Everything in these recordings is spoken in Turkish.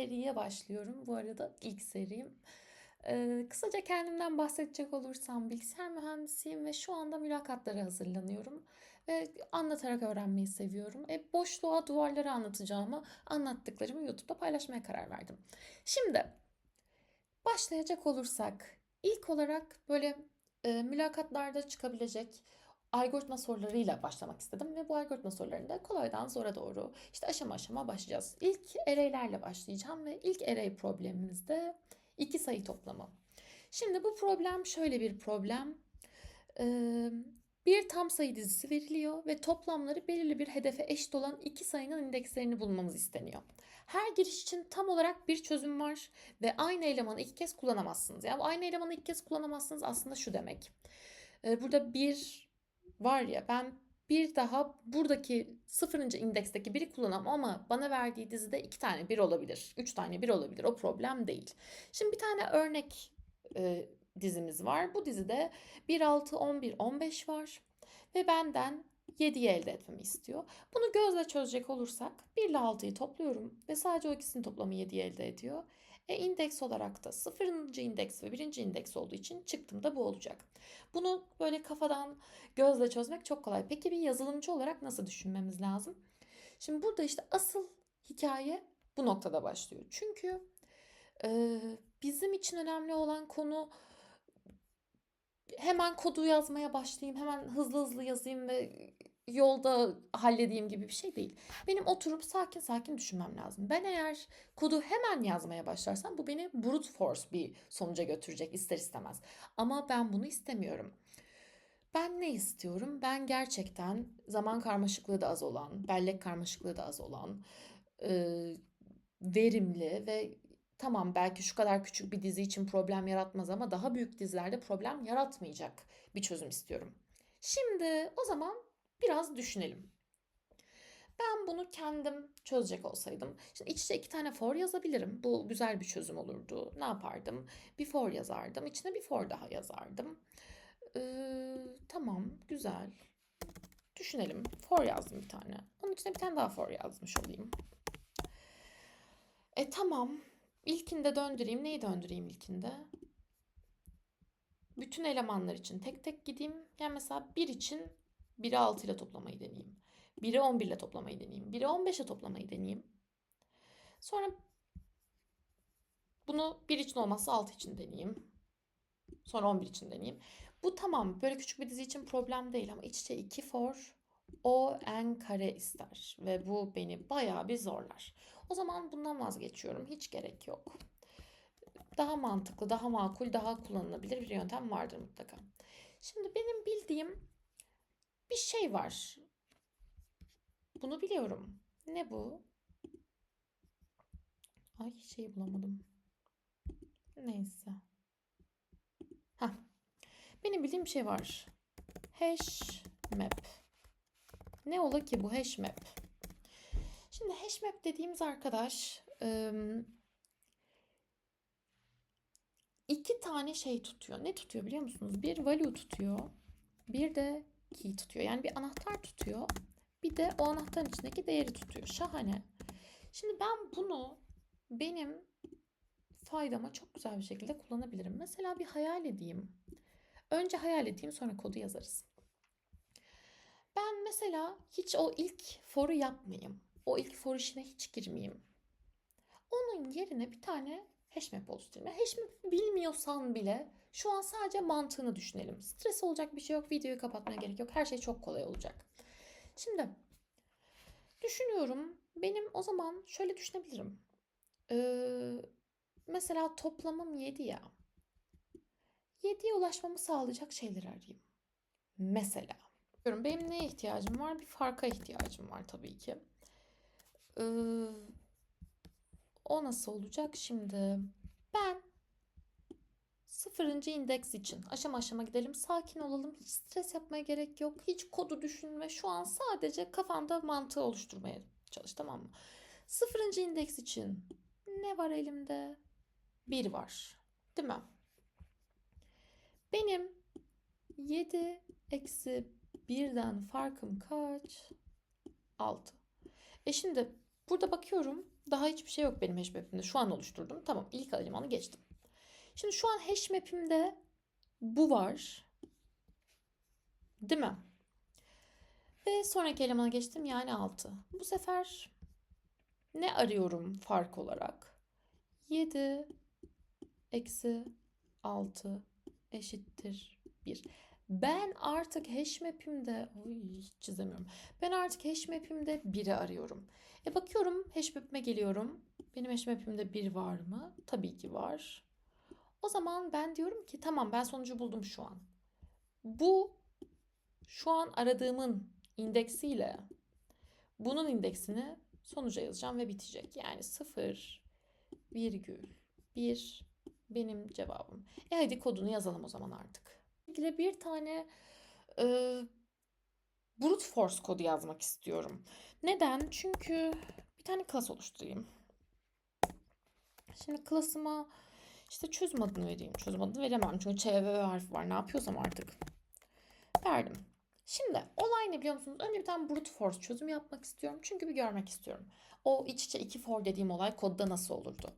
seriye başlıyorum. Bu arada ilk serim. Ee, kısaca kendimden bahsedecek olursam bilgisayar mühendisiyim ve şu anda mülakatlara hazırlanıyorum. Ve anlatarak öğrenmeyi seviyorum. E, boşluğa duvarları anlatacağımı, anlattıklarımı YouTube'da paylaşmaya karar verdim. Şimdi başlayacak olursak ilk olarak böyle e, mülakatlarda çıkabilecek algoritma sorularıyla başlamak istedim ve bu algoritma sorularında kolaydan zora doğru işte aşama aşama başlayacağız. İlk array'lerle başlayacağım ve ilk array problemimizde iki sayı toplamı. Şimdi bu problem şöyle bir problem. Bir tam sayı dizisi veriliyor ve toplamları belirli bir hedefe eşit olan iki sayının indekslerini bulmamız isteniyor. Her giriş için tam olarak bir çözüm var ve aynı elemanı iki kez kullanamazsınız. Yani aynı elemanı iki kez kullanamazsınız aslında şu demek. Burada bir var ya ben bir daha buradaki sıfırıncı indeksteki biri kullanamam ama bana verdiği dizide iki tane bir olabilir. Üç tane bir olabilir. O problem değil. Şimdi bir tane örnek e, dizimiz var. Bu dizide 1, 6, 11, 15 var. Ve benden 7'yi elde etmemi istiyor. Bunu gözle çözecek olursak 1 ile 6'yı topluyorum ve sadece o ikisinin toplamı 7'yi elde ediyor. E indeks olarak da 0. indeks ve 1. indeks olduğu için çıktım da bu olacak. Bunu böyle kafadan gözle çözmek çok kolay. Peki bir yazılımcı olarak nasıl düşünmemiz lazım? Şimdi burada işte asıl hikaye bu noktada başlıyor. Çünkü e, bizim için önemli olan konu hemen kodu yazmaya başlayayım, hemen hızlı hızlı yazayım ve yolda halledeyim gibi bir şey değil. Benim oturup sakin sakin düşünmem lazım. Ben eğer kodu hemen yazmaya başlarsam bu beni brute force bir sonuca götürecek ister istemez. Ama ben bunu istemiyorum. Ben ne istiyorum? Ben gerçekten zaman karmaşıklığı da az olan, bellek karmaşıklığı da az olan, verimli ve tamam belki şu kadar küçük bir dizi için problem yaratmaz ama daha büyük dizilerde problem yaratmayacak bir çözüm istiyorum. Şimdi o zaman biraz düşünelim. Ben bunu kendim çözecek olsaydım, şimdi iç içe iki tane for yazabilirim. Bu güzel bir çözüm olurdu. Ne yapardım? Bir for yazardım. İçine bir for daha yazardım. Ee, tamam, güzel. Düşünelim. For yazdım bir tane. Onun içine bir tane daha for yazmış olayım. E tamam. İlkinde döndüreyim. Neyi döndüreyim ilkinde? Bütün elemanlar için tek tek gideyim. Yani mesela 1 için 1'i 6 ile toplamayı deneyeyim. 1'i 11 ile toplamayı deneyeyim. 1'i 15 ile toplamayı deneyeyim. Sonra bunu 1 için olmazsa 6 için deneyeyim. Sonra 11 için deneyeyim. Bu tamam böyle küçük bir dizi için problem değil ama iç içe 2 for o n kare ister ve bu beni bayağı bir zorlar. O zaman bundan vazgeçiyorum. Hiç gerek yok. Daha mantıklı, daha makul, daha kullanılabilir bir yöntem vardır mutlaka. Şimdi benim bildiğim bir şey var. Bunu biliyorum. Ne bu? Ay şeyi bulamadım. Neyse. Ha. Benim bildiğim bir şey var. Hash map. Ne ola ki bu hash map? Şimdi hash map dediğimiz arkadaş iki tane şey tutuyor. Ne tutuyor biliyor musunuz? Bir value tutuyor. Bir de key tutuyor. Yani bir anahtar tutuyor. Bir de o anahtarın içindeki değeri tutuyor. Şahane. Şimdi ben bunu benim faydama çok güzel bir şekilde kullanabilirim. Mesela bir hayal edeyim. Önce hayal edeyim sonra kodu yazarız. Ben mesela hiç o ilk foru yapmayayım. O ilk for işine hiç girmeyeyim. Onun yerine bir tane hashmap oluşturayım. Yani hashmap bilmiyorsan bile şu an sadece mantığını düşünelim. Stres olacak bir şey yok. Videoyu kapatmaya gerek yok. Her şey çok kolay olacak. Şimdi düşünüyorum. Benim o zaman şöyle düşünebilirim. Ee, mesela toplamım 7 ya. 7'ye ulaşmamı sağlayacak şeyler arayayım. Mesela. Benim neye ihtiyacım var? Bir farka ihtiyacım var tabii ki. Ee, o nasıl olacak şimdi? Ben sıfırıncı indeks için aşama aşama gidelim. Sakin olalım. Hiç stres yapmaya gerek yok. Hiç kodu düşünme. Şu an sadece kafamda mantığı oluşturmaya çalış tamam mı? Sıfırıncı indeks için ne var elimde? Bir var. Değil mi? Benim 7 eksi birden farkım kaç? 6. E şimdi burada bakıyorum Daha hiçbir şey yok benim hash map'imde. Şu an oluşturdum. Tamam ilk elemanı geçtim. Şimdi şu an hash map'imde bu var. Değil mi? Ve sonraki elemana geçtim yani 6. Bu sefer ne arıyorum fark olarak? 7 eksi 6 eşittir 1. Ben artık hash map'imde çizemiyorum. Ben artık hash map'imde 1'i arıyorum. E bakıyorum hash map'ime geliyorum. Benim hash map'imde 1 var mı? Tabii ki var. O zaman ben diyorum ki tamam ben sonucu buldum şu an. Bu şu an aradığımın indeksiyle bunun indeksini sonuca yazacağım ve bitecek. Yani 0 virgül 1 benim cevabım. E hadi kodunu yazalım o zaman artık. İlgili bir tane e, brute force kodu yazmak istiyorum. Neden? Çünkü bir tane class oluşturayım. Şimdi class'ıma işte çözüm adını vereyim. Çözüm adını veremem çünkü Ç ve Ö harfi var. Ne yapıyorsam artık. Verdim. Şimdi olay ne biliyor musunuz? Önce bir tane brute force çözüm yapmak istiyorum. Çünkü bir görmek istiyorum. O iç içe iki for dediğim olay kodda nasıl olurdu?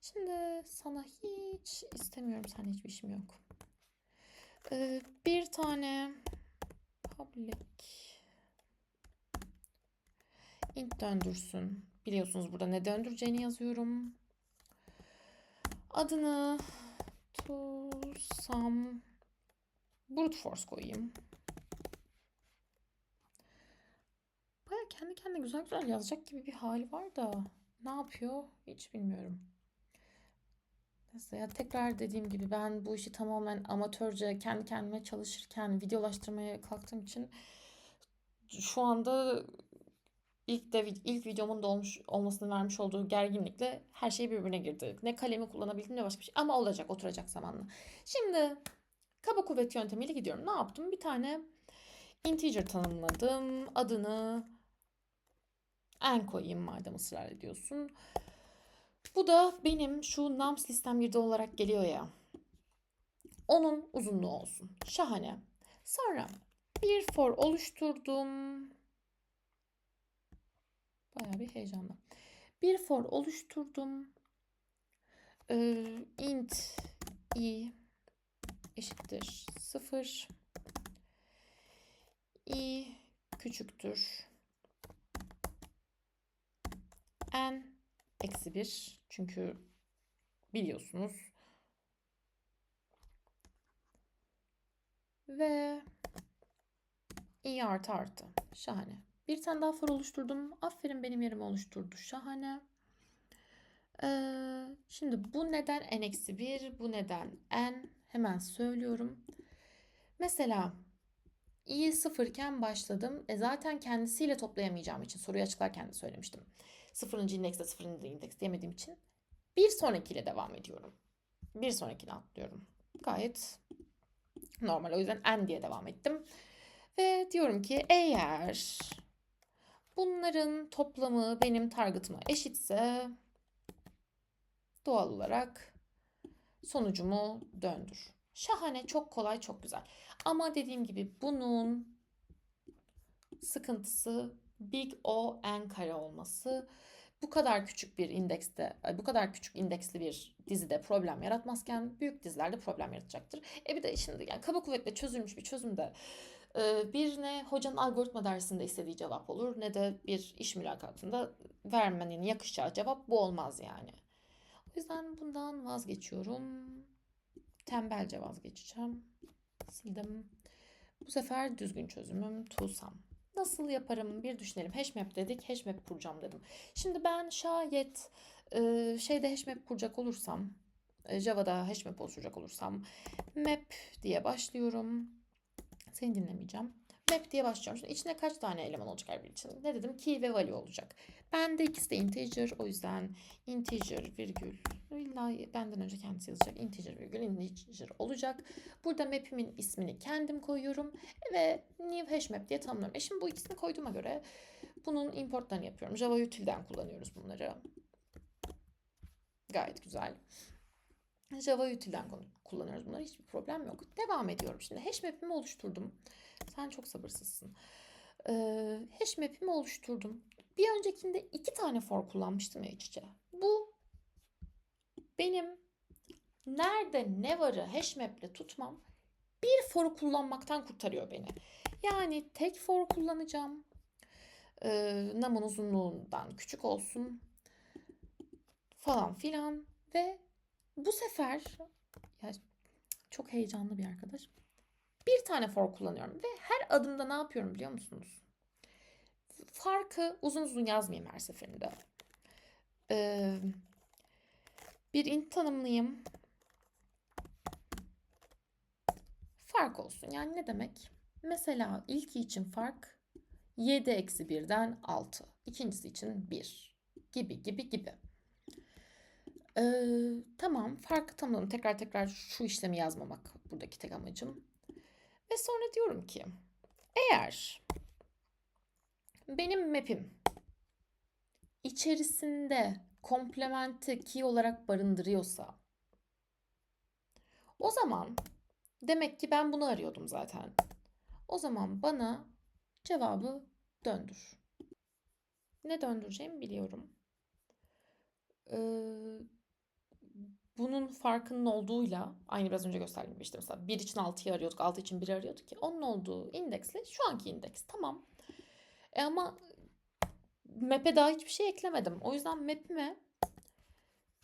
Şimdi sana hiç istemiyorum. Seninle hiçbir işim yok. Ee, bir tane public int döndürsün. Biliyorsunuz burada ne döndüreceğini yazıyorum. Adını some brute force koyayım. Baya kendi kendine güzel güzel yazacak gibi bir hali var da ne yapıyor hiç bilmiyorum. Neyse ya tekrar dediğim gibi ben bu işi tamamen amatörce kendi kendime çalışırken videolaştırmaya kalktığım için şu anda ilk de ilk videomun da olmuş olmasını vermiş olduğu gerginlikle her şey birbirine girdi. Ne kalemi kullanabildim ne başka bir şey. Ama olacak, oturacak zamanla. Şimdi kaba kuvvet yöntemiyle gidiyorum. Ne yaptım? Bir tane integer tanımladım. Adını n koyayım madem ısrar ediyorsun. Bu da benim şu nums listem 1'de olarak geliyor ya. Onun uzunluğu olsun. Şahane. Sonra bir for oluşturdum. Bayağı bir heyecanlı. Bir for oluşturdum. Ee, int i eşittir 0. i küçüktür. n eksi 1. Çünkü biliyorsunuz. Ve i artı artı. Şahane. Bir tane daha for oluşturdum. Aferin benim yerime oluşturdu. Şahane. Ee, şimdi bu neden n eksi 1, bu neden n? Hemen söylüyorum. Mesela i sıfır iken başladım. E zaten kendisiyle toplayamayacağım için soruyu açıklarken de söylemiştim. Sıfırıncı indeksle sıfırıncı indeks diyemediğim için bir sonrakiyle devam ediyorum. Bir sonrakini atlıyorum. Gayet normal. O yüzden n diye devam ettim. Ve diyorum ki eğer bunların toplamı benim target'ıma eşitse doğal olarak sonucumu döndür. Şahane, çok kolay, çok güzel. Ama dediğim gibi bunun sıkıntısı big O n kare olması. Bu kadar küçük bir indekste, bu kadar küçük indeksli bir dizide problem yaratmazken büyük dizilerde problem yaratacaktır. E bir de şimdi yani kaba kuvvetle çözülmüş bir çözümde bir ne hocanın algoritma dersinde istediği cevap olur ne de bir iş mülakatında vermenin yakışacağı cevap bu olmaz yani. O yüzden bundan vazgeçiyorum. Tembelce vazgeçeceğim. Sildim. Bu sefer düzgün çözümüm TUSAM. Nasıl yaparım bir düşünelim. Hashmap dedik. Hashmap kuracağım dedim. Şimdi ben şayet e, şeyde hashmap kuracak olursam e, Java'da hashmap oluşturacak olursam map diye başlıyorum. Seni dinlemeyeceğim. Map diye başlıyorum. Şimdi içinde kaç tane eleman olacak her biri için? Ne dedim? Key ve value olacak. Bende ikisi de integer. O yüzden integer virgül illa benden önce kendisi yazacak. Integer virgül integer olacak. Burada map'imin ismini kendim koyuyorum ve new hash map diye tanımlıyorum. E şimdi bu ikisini koyduğuma göre bunun importlarını yapıyorum. Java util'den kullanıyoruz bunları. Gayet güzel. Java util'den kullanıyoruz bunları. Hiçbir problem yok. Devam ediyorum. Şimdi hash map'imi oluşturdum. Sen çok sabırsızsın. Ee, hash map'imi oluşturdum. bir öncekinde iki tane for kullanmıştım ya iç içe. Bu benim nerede ne varı hashmap'le tutmam bir for'u kullanmaktan kurtarıyor beni. Yani tek for kullanacağım. Ee, namın uzunluğundan küçük olsun falan filan ve bu sefer ya çok heyecanlı bir arkadaş. Bir tane for kullanıyorum ve her adımda ne yapıyorum biliyor musunuz? Farkı uzun uzun yazmayayım her seferinde. Ee, bir int tanımlayayım. Fark olsun. Yani ne demek? Mesela ilki için fark 7 eksi 1'den 6. İkincisi için 1. Gibi gibi gibi. Ee, tamam farkı tanımladım. Tekrar tekrar şu işlemi yazmamak buradaki tek amacım. Ve sonra diyorum ki eğer benim map'im içerisinde komplementi key olarak barındırıyorsa o zaman demek ki ben bunu arıyordum zaten. O zaman bana cevabı döndür. Ne döndüreceğimi biliyorum. Ee, bunun farkının olduğuyla aynı biraz önce gösterdiğim gibi işte mesela 1 için 6'yı arıyorduk 6 için 1'i arıyorduk ki onun olduğu indeksle şu anki indeks tamam. E ama map'e daha hiçbir şey eklemedim. O yüzden map'ime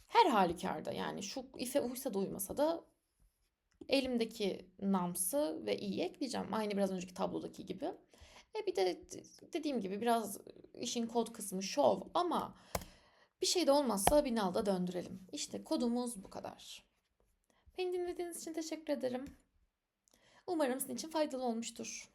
her halükarda yani şu if'e uysa da uymasa da elimdeki namsı ve i'yi ekleyeceğim. Aynı biraz önceki tablodaki gibi. E bir de dediğim gibi biraz işin kod kısmı şov ama bir şey de olmazsa binalda döndürelim. İşte kodumuz bu kadar. Beni dinlediğiniz için teşekkür ederim. Umarım sizin için faydalı olmuştur.